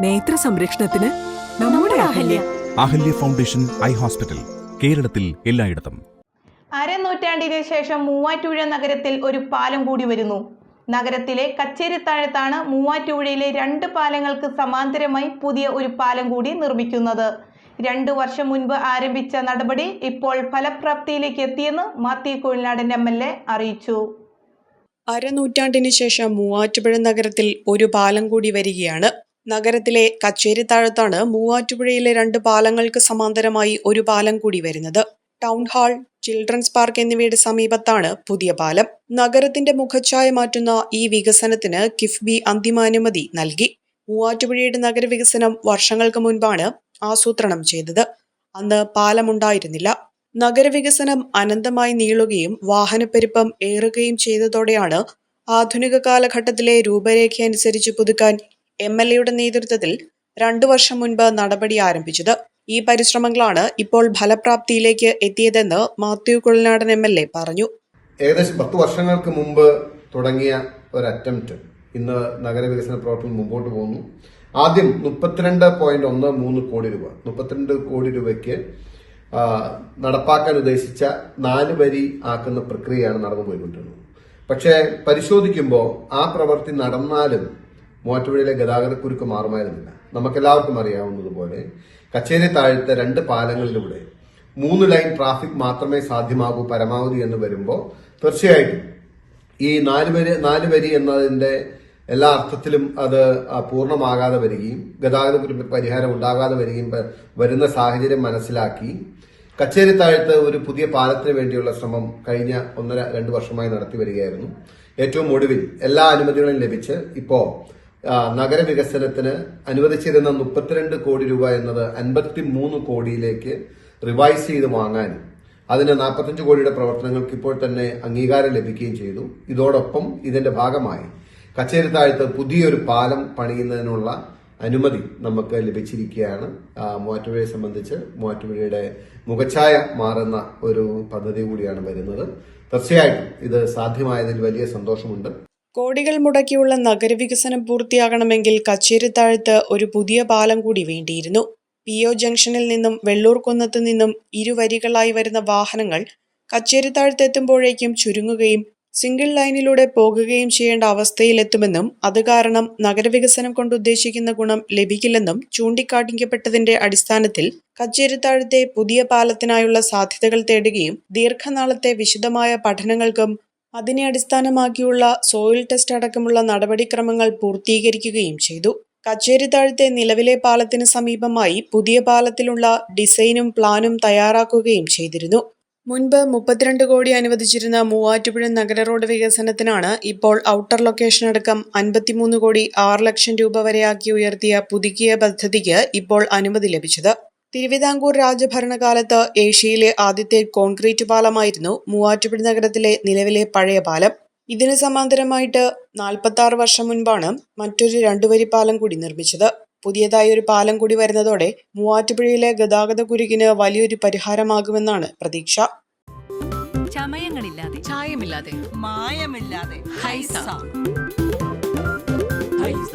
നേത്ര സംരക്ഷണത്തിന് നമ്മുടെ Ahalya. Ahalya. Foundation eye hospital കേരളത്തിൽ എല്ലായിടത്തും. അരനൂറ്റാണ്ടിന് ശേഷം മൂവാറ്റുപുഴ നഗരത്തിൽ ഒരു പാലം കൂടി വരുന്നു. നഗരത്തിലെ കച്ചേരിത്താഴത്താണ് മൂവാറ്റുപുഴയിലെ രണ്ട് പാലങ്ങൾക്ക് സമാന്തരമായി പുതിയ ഒരു പാലം കൂടി നിർമ്മിക്കുന്നത്. രണ്ടു വർഷം മുൻപ് ആരംഭിച്ച നടപടി ഇപ്പോൾ ഫലപ്രാപ്തിയിലേക്ക് എത്തിയെന്ന് Mathew Kuzhinadan M L A അറിയിച്ചു. അരനൂറ്റാണ്ടിന് ശേഷം മൂവാറ്റുപുഴ നഗരത്തിൽ ഒരു പാലം കൂടി വരികയാണ് നഗരത്തിലെ കച്ചേരിത്താഴത്താണ് മൂവാറ്റുപുഴയിലെ രണ്ട് പാലങ്ങൾക്ക് സമാന്തരമായി ഒരു പാലം കൂടി വരുന്നത്. ടൗൺ ഹാൾ ചിൽഡ്രൻസ് പാർക്ക് എന്നിവയുടെ സമീപത്താണ് പുതിയ പാലം. നഗരത്തിന്റെ മുഖച്ഛായ മാറ്റുന്ന ഈ വികസനത്തിന് കിഫ്ബി അന്തിമാനുമതി നൽകി. മൂവാറ്റുപുഴയുടെ നഗരവികസനം വർഷങ്ങൾക്ക് മുൻപാണ് ആസൂത്രണം ചെയ്തത്. അന്ന് പാലമുണ്ടായിരുന്നില്ല. നഗരവികസനം അനന്തമായി നീളുകയും വാഹനപ്പെരുപ്പം ഏറുകയും ചെയ്തതോടെയാണ് ആധുനിക കാലഘട്ടത്തിലെ രൂപരേഖയനുസരിച്ച് പുതുക്കാൻ എം എൽ എയുടെ നേതൃത്വത്തിൽ രണ്ടു വർഷം മുൻപ് നടപടി ആരംഭിച്ചത്. ഈ പരിശ്രമങ്ങളാണ് ഇപ്പോൾ ഫലപ്രാപ്തിയിലേക്ക് എത്തിയതെന്ന് Mathew Kuzhalnadan M L A പറഞ്ഞു. ഏകദേശം പത്ത് വർഷങ്ങൾക്ക് മുമ്പ് തുടങ്ങിയ ഒരു അറ്റംപ്റ്റ് ഇന്ന് നഗരവികസന പ്രവർത്തനം മുമ്പോട്ട് പോകുന്നു. ആദ്യം മുപ്പത്തിരണ്ട് പോയിന്റ് ഒന്ന് മൂന്ന് കോടി രൂപ മുപ്പത്തിരണ്ട് കോടി രൂപയ്ക്ക് നടപ്പാക്കാൻ ഉദ്ദേശിച്ച നാല് വരി ആക്കുന്ന പ്രക്രിയയാണ് നടന്നു പോയിക്കൊണ്ടിരുന്നത് പക്ഷേ പരിശോധിക്കുമ്പോൾ ആ പ്രവൃത്തി നടന്നാലും മൂവാറ്റുപുഴയിലെ ഗതാഗതക്കുരുക്ക് മാറുമായിരുന്നില്ല. നമുക്കെല്ലാവർക്കും അറിയാവുന്നതുപോലെ കച്ചേരി താഴത്തെ രണ്ട് പാലങ്ങളിലൂടെ മൂന്ന് ലൈൻ ട്രാഫിക് മാത്രമേ സാധ്യമാകൂ പരമാവധി എന്ന് വരുമ്പോൾ തീർച്ചയായിട്ടും ഈ നാല് വരി നാല് വരി എന്നതിന്റെ എല്ലാ അർത്ഥത്തിലും അത് പൂർണമാകാതെ വരികയും ഗതാഗത പരിഹാരം ഉണ്ടാകാതെ വരികയും വരുന്ന സാഹചര്യം മനസ്സിലാക്കി കച്ചേരി താഴത്ത് ഒരു പുതിയ പാലത്തിന് വേണ്ടിയുള്ള ശ്രമം കഴിഞ്ഞ ഒന്നര രണ്ട് വർഷമായി നടത്തി വരികയായിരുന്നു. ഏറ്റവും ഒടുവിൽ എല്ലാ അനുമതികളും ലഭിച്ച് ഇപ്പോ ആ, നഗരവികസനത്തിന് അനുവദിച്ചിരുന്ന മുപ്പത്തിരണ്ട് കോടി രൂപ എന്നത് അൻപത്തി മൂന്ന് കോടിയിലേക്ക് റിവൈസ് ചെയ്ത് വാങ്ങാനും അതിന് നാൽപ്പത്തഞ്ച് കോടിയുടെ പ്രവർത്തനങ്ങൾക്ക് ഇപ്പോൾ തന്നെ അംഗീകാരം ലഭിക്കുകയും ചെയ്തു. ഇതോടൊപ്പം ഇതിന്റെ ഭാഗമായി കച്ചേരി താഴത്ത് പുതിയൊരു പാലം പണിയുന്നതിനുള്ള അനുമതി നമുക്ക് ലഭിച്ചിരിക്കുകയാണ്. മൂവാറ്റുപുഴയെ സംബന്ധിച്ച് മൂവാറ്റുപുഴയുടെ മുഖച്ഛായ മാറുന്ന ഒരു പദ്ധതി കൂടിയാണ് വരുന്നത്. തീർച്ചയായിട്ടും ഇത് സാധ്യമായതിൽ വലിയ സന്തോഷമുണ്ട്. കോടികൾ മുടക്കിയുള്ള നഗരവികസനം പൂർത്തിയാകണമെങ്കിൽ കച്ചേരിത്താഴത്ത് ഒരു പുതിയ പാലം കൂടി വേണ്ടിയിരുന്നു. പി ഒ ജംഗ്ഷനിൽ നിന്നും വെള്ളൂർ കുന്നത്ത് നിന്നും ഇരുവരികളായി വരുന്ന വാഹനങ്ങൾ കച്ചേരിത്താഴത്തെത്തുമ്പോഴേക്കും ചുരുങ്ങുകയും സിംഗിൾ ലൈനിലൂടെ പോകുകയും ചെയ്യേണ്ട അവസ്ഥയിലെത്തുമെന്നും അത് കാരണം നഗരവികസനം കൊണ്ട് ഉദ്ദേശിക്കുന്ന ഗുണം ലഭിക്കില്ലെന്നും ചൂണ്ടിക്കാട്ടിക്കപ്പെട്ടതിന്റെ അടിസ്ഥാനത്തിൽ കച്ചേരിത്താഴത്തെ പുതിയ പാലത്തിനായുള്ള സാധ്യതകൾ തേടുകയും ദീർഘനാളത്തെ വിശദമായ പഠനങ്ങൾക്കും അതിനെ അടിസ്ഥാനമാക്കിയുള്ള സോയിൽ ടെസ്റ്റ് അടക്കമുള്ള നടപടിക്രമങ്ങൾ പൂർത്തീകരിക്കുകയും ചെയ്തു. കച്ചേരി താഴ്ത്തെ നിലവിലെ പാലത്തിന് സമീപമായി പുതിയ പാലത്തിലുള്ള ഡിസൈനും പ്ലാനും തയ്യാറാക്കുകയും ചെയ്തിരുന്നു. മുൻപ് മുപ്പത്തിരണ്ട് കോടി അനുവദിച്ചിരുന്ന മൂവാറ്റുപുഴ നഗര റോഡ് വികസനത്തിനാണ് ഇപ്പോൾ ഔട്ടർ ലൊക്കേഷൻ അടക്കം അൻപത്തിമൂന്ന് കോടി ആറ് ലക്ഷം രൂപ വരെയാക്കി ഉയർത്തിയ പുതുക്കിയ പദ്ധതിക്ക് ഇപ്പോൾ അനുമതി ലഭിച്ചത്. തിരുവിതാംകൂർ രാജഭരണകാലത്ത് ഏഷ്യയിലെ ആദ്യത്തെ കോൺക്രീറ്റ് പാലമായിരുന്നു മൂവാറ്റുപുഴ നഗരത്തിലെ നിലവിലെ പഴയ പാലം. ഇതിന് സമാന്തരമായിട്ട് നാൽപ്പത്തി ആറ് വർഷം മുൻപാണ് മറ്റൊരു രണ്ടുവരി പാലം കൂടി നിർമ്മിച്ചത്. പുതിയതായി ഒരു പാലം കൂടി വരുന്നതോടെ മൂവാറ്റുപുഴയിലെ ഗതാഗത കുരുക്കിന് വലിയൊരു പരിഹാരമാകുമെന്നാണ് പ്രതീക്ഷ. ചമയങ്ങളില്ലാതെ. ചായമില്ലാതെ. മായമില്ലാതെ. ഹൈസ. ഹൈസ.